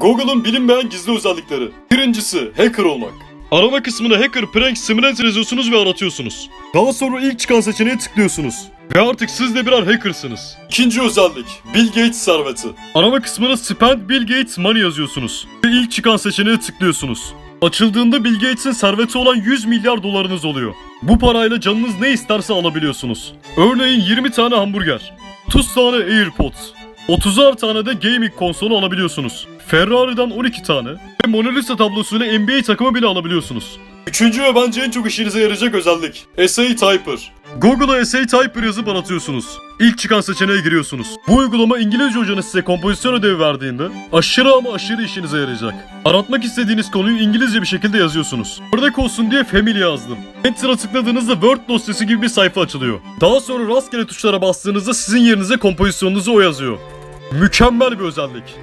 Google'ın bilinmeyen gizli özellikleri. Birincisi hacker olmak. Arama kısmına hacker prank simulator yazıyorsunuz ve aratıyorsunuz. Daha sonra ilk çıkan seçeneğe tıklıyorsunuz. Ve artık siz de birer hackersınız. İkinci özellik Bill Gates serveti. Arama kısmına spend Bill Gates money yazıyorsunuz. Ve ilk çıkan seçeneğe tıklıyorsunuz. Açıldığında Bill Gates'in serveti olan 100 milyar dolarınız oluyor. Bu parayla canınız ne isterse alabiliyorsunuz. Örneğin 20 tane hamburger, 30 tane AirPods, 30'ar tane de gaming konsolu alabiliyorsunuz. Ferrari'den 12 tane ve Mona Lisa tablosuyla NBA takımı bile alabiliyorsunuz. Üçüncü ve bence en çok işinize yarayacak özellik. Essay Typer. Google'a Essay Typer yazıp aratıyorsunuz. İlk çıkan seçeneğe giriyorsunuz. Bu uygulama İngilizce hocanız size kompozisyon ödevi verdiğinde aşırı ama aşırı işinize yarayacak. Aratmak istediğiniz konuyu İngilizce bir şekilde yazıyorsunuz. Örnek olsun diye family yazdım. Enter'a tıkladığınızda Word dosyası gibi bir sayfa açılıyor. Daha sonra rastgele tuşlara bastığınızda sizin yerinize kompozisyonunuzu o yazıyor. Mükemmel bir özellik.